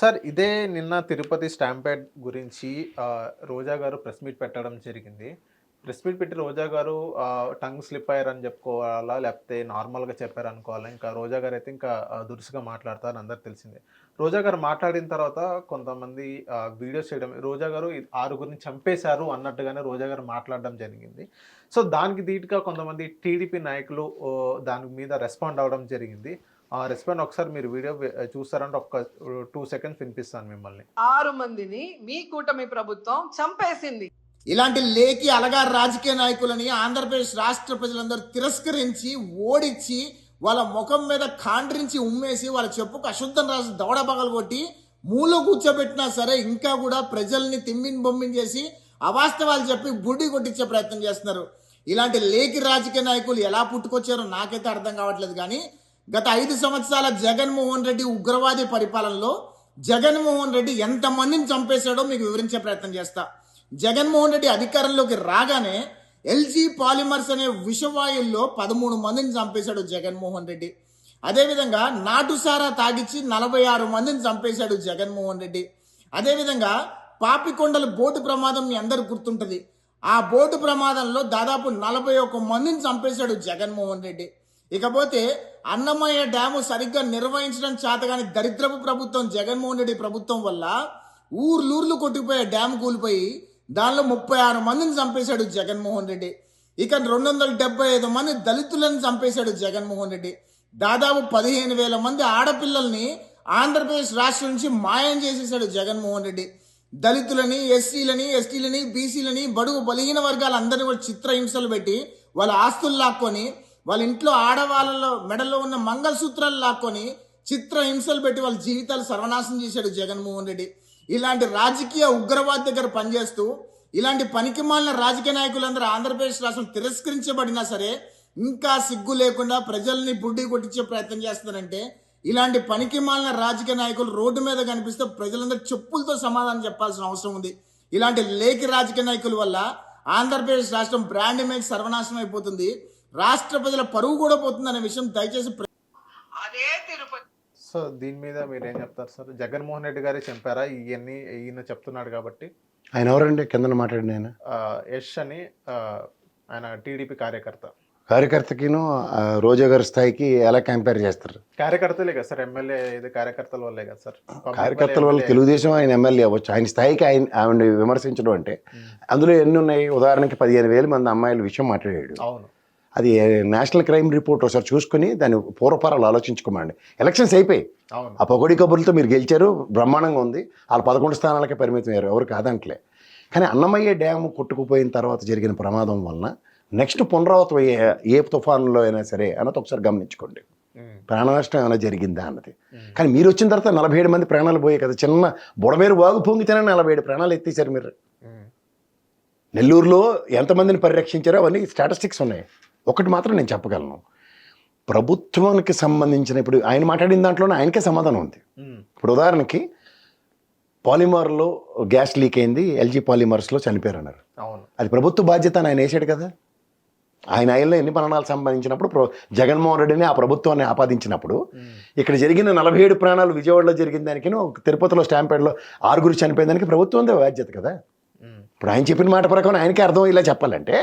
Sir ఇదే నిన్న Tirupati stampede గురించి రోజా గారు ప్రెస్ మీట్ పెట్టడం జరిగింది. ప్రెస్ మీట్ పెట్టి రోజా గారు టంగ్ స్లిప్ అయ్యారని చెప్పుకోవాలా? లేకపోతే నార్మల్గా చెప్పారు అనుకోవాలా? ఇంకా రోజా గారు అయితే ఇంకా దురుసుగా మాట్లాడతారని అందరికి తెలిసిందే. రోజా గారు మాట్లాడిన తర్వాత కొంతమంది వీడియోస్ చేయడం రోజా గారు ఆరుగురిని చంపేశారు అన్నట్టుగానే రోజా గారు మాట్లాడడం జరిగింది. సో దానికి ధీటుగా కొంతమంది టీడీపీ నాయకులు దాని మీద రెస్పాండ్ అవ్వడం జరిగింది. ఆ రెస్పాండ్ ఒకసారి మీరు వీడియో చూస్తారంటే ఒక్క టూ సెకండ్స్ వినిపిస్తాను మిమ్మల్ని. ఆరు మందిని మీ కూటమి ప్రభుత్వం చంపేసింది. ఇలాంటి లేకి అలగారు రాజకీయ నాయకులని ఆంధ్రప్రదేశ్ రాష్ట్ర ప్రజలందరూ తిరస్కరించి ఓడించి వాళ్ళ ముఖం మీద కాండ్రించి ఉమ్మేసి వాళ్ళ చెప్పుకు అశుద్ధం రాసి దవడ పగలు కొట్టి మూలో కూర్చోబెట్టినా సరే ఇంకా కూడా ప్రజల్ని తిమ్మిని బొమ్మిని చేసి అవాస్తవాలు చెప్పి బుడ్డి కొట్టించే ప్రయత్నం చేస్తున్నారు. ఇలాంటి లేకి రాజకీయ నాయకులు ఎలా పుట్టుకొచ్చారో నాకైతే అర్థం కావట్లేదు కానీ గత ఐదు సంవత్సరాల జగన్మోహన్ రెడ్డి ఉగ్రవాది పరిపాలనలో జగన్మోహన్ రెడ్డి ఎంతమందిని చంపేశాడో మీకు వివరించే ప్రయత్నం చేస్తా. జగన్మోహన్ రెడ్డి అధికారంలోకి రాగానే ఎల్జీ పాలిమర్స్ అనే విషవాయుల్లో పదమూడు మందిని చంపేశాడు జగన్మోహన్ రెడ్డి. అదేవిధంగా నాటుసారా తాగిచ్చి నలభై ఆరు మందిని చంపేశాడు జగన్మోహన్ రెడ్డి. అదేవిధంగా పాపికొండల బోటు ప్రమాదం మీ అందరు గుర్తుంటుంది. ఆ బోటు ప్రమాదంలో దాదాపు నలభై ఒక్క మందిని చంపేశాడు జగన్మోహన్ రెడ్డి. ఇకపోతే అన్నమయ్య డ్యాము సరిగ్గా నిర్వహించడం చేతగాని దరిద్రపు ప్రభుత్వం జగన్మోహన్ రెడ్డి ప్రభుత్వం వల్ల ఊర్లూర్లు కొట్టుకుపోయే డ్యామ్ కూలిపోయి దానిలో ముప్పై ఆరు మందిని చంపేశాడు జగన్మోహన్ రెడ్డి. ఇక రెండు వందల డెబ్బై ఐదు మంది దళితులను చంపేశాడు జగన్మోహన్ రెడ్డి. దాదాపు పదిహేను వేల మంది ఆడపిల్లల్ని ఆంధ్రప్రదేశ్ రాష్ట్రం నుంచి మాయం చేసేశాడు జగన్మోహన్ రెడ్డి. దళితులని ఎస్సీలని ఎస్టీలని బీసీలని బడుగు బలహీన వర్గాలందరినీ కూడా చిత్రహింసలు పెట్టి వాళ్ళ ఆస్తులు లాక్కొని వాళ్ళ ఇంట్లో ఆడవాళ్ళలో మెడలో ఉన్న మంగళసూత్రాలు లాక్కొని చిత్రహింసలు పెట్టి వాళ్ళ జీవితాలు సర్వనాశనం చేశాడు జగన్మోహన్ రెడ్డి. ఇలాంటి రాజకీయ ఉగ్రవాద దగ్గర పనిచేస్తూ ఇలాంటి పనికిమాలిన రాజకీయ నాయకులందరూ ఆంధ్రప్రదేశ్ రాష్ట్రం తిరస్కరించబడినా సరే ఇంకా సిగ్గు లేకుండా ప్రజల్ని బుడ్డి కొట్టించే ప్రయత్నం చేస్తున్నారంటే ఇలాంటి పనికిమాలిన రాజకీయ నాయకులు రోడ్డు మీద కనిపిస్తే ప్రజలందరూ చెప్పులతో సమాధానం చెప్పాల్సిన అవసరం ఉంది. ఇలాంటి లేకి రాజకీయ నాయకుల వల్ల ఆంధ్రప్రదేశ్ రాష్ట్రం బ్రాండ్ మేక్ సర్వనాశనం అయిపోతుంది. రాష్ట్ర ప్రజల పరువు కూడా పోతుందనే విషయం దయచేసి ప్ర- అదే తిరుపతి. సో దీని మీద మీరు ఏం చెప్తారు సార్? జగన్మోహన్ రెడ్డి గారే చంపారా? ఇవన్నీ ఈయన చెప్తున్నాడు కాబట్టి. ఆయన ఎవరండి? కింద మాట్లాడిన ఆయన. ఆ, యష్ అని ఆయన టీడీపీ కార్యకర్త. కార్యకర్తకిను రోజా గారి స్థాయికి ఎలా కంపేర్ చేస్తారు? కార్యకర్తలే కదా సార్ ఎమ్మెల్యే ఇది కార్యకర్తల వల్లే కదా సార్. కార్యకర్తల వల్లే. తెలుగుదేశం ఆయన ఎమ్మెల్యే అవ్వచ్చు. ఆయన స్థాయికి ఆయన ఆవిడ విమర్శించడం అంటే అందులో ఎన్ని ఉన్నాయి? ఉదాహరణకి పదిహేను వేల మంది అమ్మాయిల విషయం మాట్లాడాడు. అవును. అది నేషనల్ క్రైమ్ రిపోర్ట్ ఒకసారి చూసుకుని దాని పూర్వపరాలు ఆలోచించుకోమండి ఎలక్షన్స్ అయిపోయి ఆ పొగడి కబుర్లతో మీరు గెలిచారు బ్రహ్మాండంగా ఉంది. వాళ్ళు పదకొండు స్థానాలకే పరిమితం అయ్యారు. ఎవరు కాదంటలే. కానీ అన్నమయ్య డ్యామ్ కొట్టుకుపోయిన తర్వాత జరిగిన ప్రమాదం వలన నెక్స్ట్ పునరావృతం అయ్యే ఏ తుఫానులో అయినా సరే అన్నది ఒకసారి గమనించుకోండి. ప్రాణ నష్టం ఏమైనా జరిగిందా అన్నది. కానీ మీరు వచ్చిన తర్వాత నలభై ఏడు మంది ప్రాణాలు పోయాయి కదా. చిన్న బుడమేరు వాగు పొంగితేనే నలభై ఏడు ప్రాణాలు ఎత్తేసారు మీరు. నెల్లూరులో ఎంతమందిని పరిరక్షించారో అవన్నీ స్టాటిస్టిక్స్ ఉన్నాయి. ఒకటి మాత్రం నేను చెప్పగలను. ప్రభుత్వానికి సంబంధించిన ఇప్పుడు ఆయన మాట్లాడిన దాంట్లోనే ఆయనకే సమాధానం ఉంది. ఇప్పుడు ఉదాహరణకి పాలిమర్లో గ్యాస్ లీక్ అయింది ఎల్జీ పాలిమర్స్లో చనిపోయారు అన్నారు అది ప్రభుత్వ బాధ్యత అని ఆయన వేసాడు కదా. ఆయన ఆయనలో ఎన్ని మరణాలు సంబంధించినప్పుడు జగన్మోహన్ రెడ్డిని ఆ ప్రభుత్వాన్ని ఆపాదించినప్పుడు ఇక్కడ జరిగిన నలభై ఏడు ప్రాణాలు విజయవాడలో జరిగిన దానికి తిరుపతిలో స్టాంపేడ్లో ఆరుగురు చనిపోయిన దానికి ప్రభుత్వం బాధ్యత కదా. ఇప్పుడు ఆయన చెప్పిన మాట ప్రకారం ఆయనకే అర్థం ఇలా చెప్పాలంటే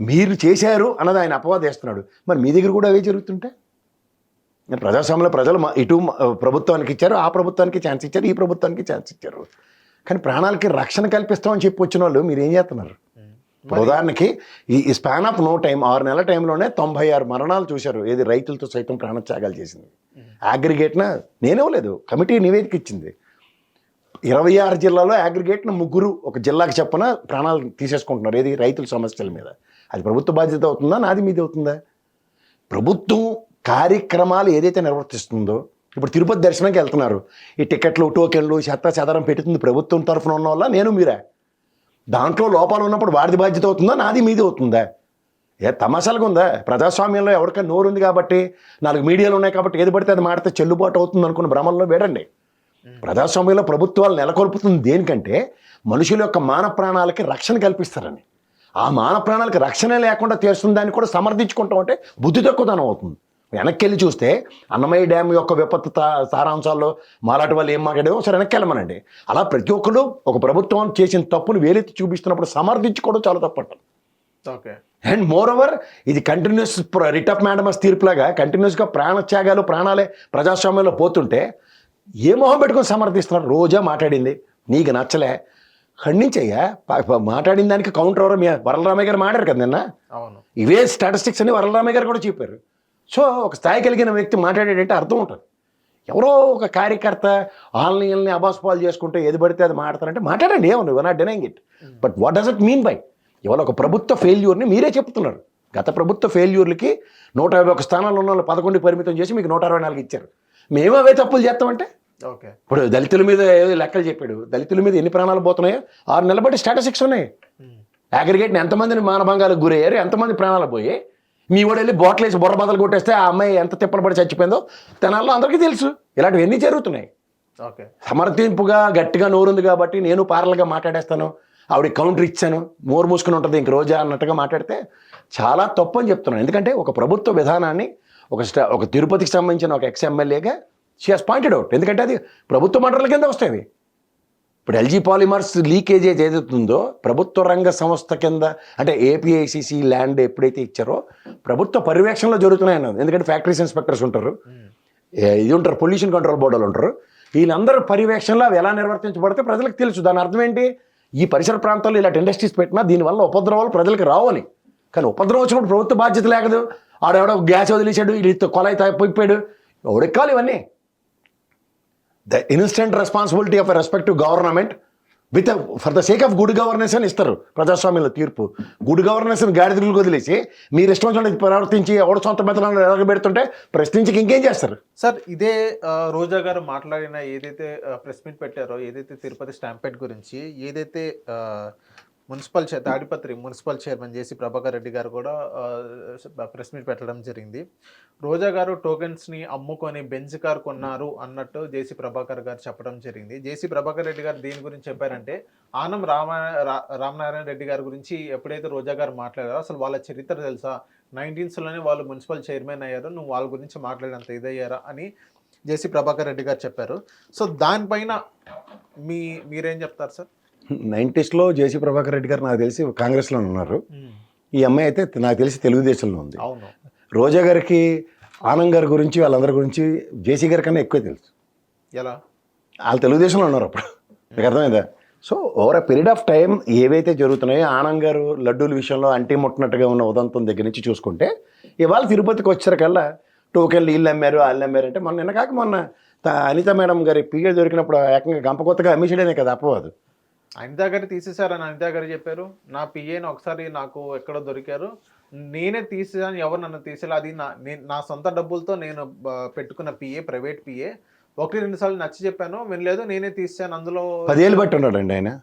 మీరు చేశారు అన్నది ఆయన అపవాదం వేస్తున్నాడు. మరి మీ దగ్గర కూడా అవే జరుగుతుంటే? ప్రజాస్వామ్యంలో ప్రజలు ఇటు ప్రభుత్వానికి ఇచ్చారు ఆ ప్రభుత్వానికి ఛాన్స్ ఇచ్చారు ఈ ప్రభుత్వానికి ఛాన్స్ ఇచ్చారు. కానీ ప్రాణాలకి రక్షణ కల్పిస్తామని చెప్పి వచ్చిన వాళ్ళు మీరు ఏం చేస్తున్నారు. ఇప్పుడు ఉదాహరణకి ఈ ఈ స్పాన్ ఆఫ్ నో టైం ఆరు నెలల టైంలోనే తొంభై ఆరు మరణాలు చూశారు. ఏది రైతులతో సైతం ప్రాణత్యాగాలు చేసింది. అగ్రిగేట్న నేనేవ్వలేదు కమిటీ నివేదిక ఇచ్చింది. ఇరవై ఆరు జిల్లాలో అగ్రిగేట్న ముగ్గురు ఒక జిల్లాకి చెప్పన ప్రాణాలు తీసేసుకుంటున్నారు. ఏది? రైతుల సమస్యల మీద. అది ప్రభుత్వ బాధ్యత అవుతుందా? నాది మీది అవుతుందా? ప్రభుత్వం కార్యక్రమాలు ఏదైతే నిర్వర్తిస్తుందో ఇప్పుడు తిరుపతి దర్శనానికి వెళ్తున్నారు. ఈ టికెట్లు టోకెన్లు చెత్త చెదరం పెట్టుతుంది ప్రభుత్వం తరఫున ఉన్న వల్ల నేను మీరా? దాంట్లో లోపాలు ఉన్నప్పుడు వాడిది బాధ్యత అవుతుందా? నాది మీది అవుతుందా? ఏ తమాషాలుగా ఉందా? ప్రజాస్వామ్యంలో ఎవరికైనా నోరు ఉంది కాబట్టి నాలుగు మీడియాలు ఉన్నాయి కాబట్టి ఏది పడితే అది మాడితే చెల్లుబాటు అవుతుంది అనుకున్న భ్రమంలో వేడండి. ప్రజాస్వామ్యంలో ప్రభుత్వాలు నెలకొల్పుతుంది దేనికంటే మనుషుల యొక్క మాన ప్రాణాలకి రక్షణ కల్పిస్తారని. ఆ మాన ప్రాణాలకి రక్షణ లేకుండా చేస్తున్న దాన్ని కూడా సమర్థించుకుంటాం అంటే బుద్ధి తక్కువదనం అవుతుంది. వెనక్కి వెళ్ళి చూస్తే అన్నమయ్య డ్యామ్ యొక్క విపత్తు తా- సారాంశాల్లో మాలాంటి వాళ్ళు ఏం మాట్లాడేదో ఒకసారి వెనక్కి వెళ్ళమనండి అలా ప్రతి ఒక్కరు ఒక ప్రభుత్వం చేసిన తప్పును వేలెత్తి చూపిస్తున్నప్పుడు సమర్థించుకోవడం చాలా తప్పట ఓకే. అండ్ మోర్ ఓవర్ ఇది కంటిన్యూస్ రిట్ ఆఫ్ మ్యాడమస్ తీర్పులాగా కంటిన్యూస్గా ప్రాణత్యాగాలు ప్రాణాలే ప్రజాస్వామ్యంలో పోతుంటే ఏ మొహం పెట్టుకొని సమర్థిస్తున్నారు? రోజా మాట్లాడింది. నీకు నచ్చలే. ఖండించయ్యా మాట్లాడిన దానికి కౌంటర్ ఎవరో మీ వరలరామయ్య గారు మాట్లాడారు కదా నిన్న? అవును. ఇవే స్టాటిస్టిక్స్ అని వరలరామయ్య గారు కూడా చెప్పారు. సో ఒక స్థాయి కలిగిన వ్యక్తి మాట్లాడేటంటే అర్థం ఉంటుంది. ఎవరో ఒక కార్యకర్త ఆన్లైన్ని అబాస్పాలు చేసుకుంటే ఏది పడితే అది మాట్లాడతారంటే మాట్లాడండి ఏమన్నా you not denying it but what does it mean by ఇవాళ ఒక ప్రభుత్వ ఫెయిల్యూర్ని మీరే చెప్తున్నారు. గత ప్రభుత్వ ఫెయిల్యూర్లకి నూట యాభై ఒక స్థానాల్లో ఉన్న వాళ్ళు పదకొండు పరిమితం చేసి మీకు నూట అరవై నాలుగు ఇచ్చారు. మేము అవే తప్పులు చేస్తామంటే ఇప్పుడు దళితుల మీద ఏదో లెక్కలు చెప్పాడు. దళితుల మీద ఎన్ని ప్రాణాలు పోతున్నాయో? ఆరు నెలల బట్టి స్టాటిస్టిక్స్ ఉన్నాయి. అగ్రిగేట్ని ఎంతమందిని మానభంగాలకు గురయ్యారు ఎంతమంది ప్రాణాలు పోయాయి? మీ వాడు వెళ్ళి బాటిల్ వేసి బుర్ర బదలు కొట్టేస్తే ఆ అమ్మాయి ఎంత తిప్పలు పడి చచ్చిపోయిందో తెనాల్లో అందరికీ తెలుసు. ఇలాంటివి ఎన్ని జరుగుతున్నాయి? ఓకే. సమర్థింపుగా గట్టిగా నోరుంది కాబట్టి నేను పార్లర్గా మాట్లాడేస్తాను. ఆవిడ కౌంటర్ ఇచ్చాను. మోరు మూసుకుని ఉంటుంది. ఇంక రోజా అన్నట్టుగా మాట్లాడితే చాలా తప్పు అని చెప్తున్నాను. ఎందుకంటే ఒక ప్రభుత్వ విధానాన్ని ఒక స్టా ఒక తిరుపతికి సంబంధించిన ఒక ఎక్స్ ఎమ్మెల్యేగా షీ హాస్ పాయింటెడ్ అవుట్ ఎందుకంటే అది ప్రభుత్వ మండల కింద వస్తాయి ఇప్పుడు ఎల్జీ పాలిమర్స్ లీకేజ్ ఏదైతుందో ప్రభుత్వ రంగ సంస్థ కింద అంటే ఏపీఐసిసి ల్యాండ్ ఎప్పుడైతే ఇచ్చారో ప్రభుత్వ పర్యవేక్షణలో జరుగుతున్నాయన్నది ఎందుకంటే ఫ్యాక్టరీస్ ఇన్స్పెక్టర్స్ ఉంటారు. ఇది ఉంటారు పొల్యూషన్ కంట్రోల్ బోర్డులు ఉంటారు. వీళ్ళందరూ పర్యవేక్షణలో అవి ఎలా నిర్వర్తించబడితే ప్రజలకు తెలుసు. దాని అర్థం ఏంటి? ఈ పరిసర ప్రాంతాల్లో ఇలాంటి ఇండస్ట్రీస్ పెట్టినా దీనివల్ల ఉపద్రవాలు ప్రజలకు రావని కానీ ఉపద్రవం వచ్చినప్పుడు ప్రభుత్వ బాధ్యత లేకదు. ఆడెవడో గ్యాస్ వదిలేశాడు ఇది కొలాయి పోయిపోయాడు. ఎవడెక్కాలి ఇవన్నీ. The instant responsibility of respective government with for the sake of good governance అని ఇస్తారు ప్రజాస్వామ్యంలో తీర్పు. గుడ్ గవర్నెన్స్ గాడిదలకు వదిలేసి మీరు ఇష్టం చూడండి ప్రవర్తించి ఎవడు సొంత మెతలను ఎలగబెడుతుంటే ప్రశ్నించి ఇంకేం చేస్తారు? సార్ ఇదే రోజా గారు మాట్లాడిన ఏదైతే ప్రెస్ మీట్ పెట్టారో ఏదైతే తిరుపతి స్టాంపెడ్ గురించి ఏదైతే మున్సిపల్ చే తాడిపత్రి మున్సిపల్ చైర్మన్ చేసి ప్రభాకర్ రెడ్డి గారు కూడా ప్రెస్ మీట్ పెట్టడం జరిగింది. రోజా గారు టోకెన్స్ని అమ్ముకొని బెంజ్ కార్ కొన్నారు అన్నట్టు జేసీ ప్రభాకర్ గారు చెప్పడం జరిగింది. జేసీ ప్రభాకర్ రెడ్డి గారు దీని గురించి చెప్పారంటే ఆనం రామ రా- రామనారాయణ రెడ్డి గారి గురించి ఎప్పుడైతే రోజా గారు మాట్లాడారో అసలు వాళ్ళ చరిత్ర తెలుసా? నైన్టీన్స్లోనే వాళ్ళు మున్సిపల్ చైర్మన్ అయ్యారు నువ్వు వాళ్ళ గురించి మాట్లాడినంత ఇదయ్యారా అని జేసీ ప్రభాకర్ రెడ్డి గారు చెప్పారు. సో దానిపైన మీ మీరేం చెప్తారు సార్? నైంటీస్లో జేసీ ప్రభాకర్ రెడ్డి గారు నాకు తెలిసి కాంగ్రెస్లో ఉన్నారు. ఈ అమ్మాయి అయితే నాకు తెలిసి తెలుగుదేశంలో ఉంది. రోజా గారికి ఆనంద్ గారి గురించి వాళ్ళందరి గురించి జేసీ గారి కన్నా ఎక్కువ తెలుసు. ఎలా? వాళ్ళు తెలుగుదేశంలో ఉన్నారు అప్పుడు. మీకు అర్థమైందా? So over a period of time ఏవైతే జరుగుతున్నాయో ఆనంద్ గారు లడ్డూల విషయంలో అంటి ముట్టనట్టుగా ఉన్న ఉదంతం దగ్గర నుంచి చూసుకుంటే ఇవాళ తిరుపతికి వచ్చేసరికల్లా టోకెన్లు వీళ్ళు అమ్మారు వాళ్ళు అమ్మారు అంటే మొన్న నిన్న కాక మొన్న అనిత మేడం గారి పీరియడ్ దొరికినప్పుడు ఏకంగా గంప కొత్తగా అమ్మేసేయడమే కదా అపవాదు. అనితా గారు తీసేశారని అనితా గారు చెప్పారు. నా పిఏని ఒకసారి నాకు ఎక్కడో దొరికారు. నేనే తీసేసాను ఎవరు నన్ను తీసేలా అది నా నేను నా సొంత డబ్బులతో నేను పెట్టుకున్న పిఏ ప్రైవేట్ పిఏ ఒకటి రెండు సార్లు నచ్చి చెప్పాను. వినలేదు నేనే తీసాను అందులో పదేళ్ళు బట్టి ఉన్నాడండి ఆయన.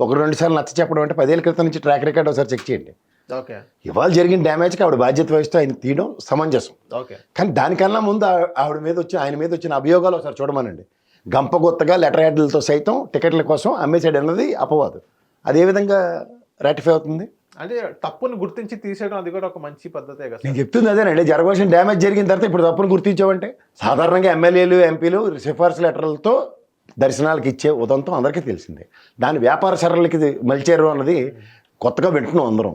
ఒక రెండు సార్లు నచ్చ చెప్పడం అంటే పదేళ్ళ క్రితం నుంచి ట్రాక్ రికార్డ్ ఒకసారి చెక్ చేయండి. ఓకే. ఇవాళ జరిగిన డ్యామేజ్కి ఆవిడ బాధ్యత వహిస్తూ ఆయన తీయడం సమంజసం. ఓకే. కానీ దానికన్నా ముందు ఆవిడ మీద వచ్చి ఆయన మీద వచ్చిన అభియోగాలు ఒకసారి చూడమనండి. గంపగొత్తగా లెటర్ యాడ్లతో సైతం టికెట్ల కోసం అమ్మేసాడు అన్నది అపవాదు. అదే విధంగా రాటిఫై అవుతుంది? అంటే తప్పుని గుర్తించి తీసేయడం అది కూడా ఒక మంచి పద్ధతే కదా నేను. చెప్తుంది అదేనండి. జరగవలసిన డ్యామేజ్ జరిగిన తర్వాత ఇప్పుడు తప్పును గుర్తించావంటే సాధారణంగా ఎమ్మెల్యేలు ఎంపీలు సిఫార్సు లెటర్లతో దర్శనాలకు ఇచ్చే ఉదంతం అందరికీ తెలిసిందే. దాని వ్యాపార సరళకి మలిచారు అన్నది కొత్తగా వింటున్నాం అందరం.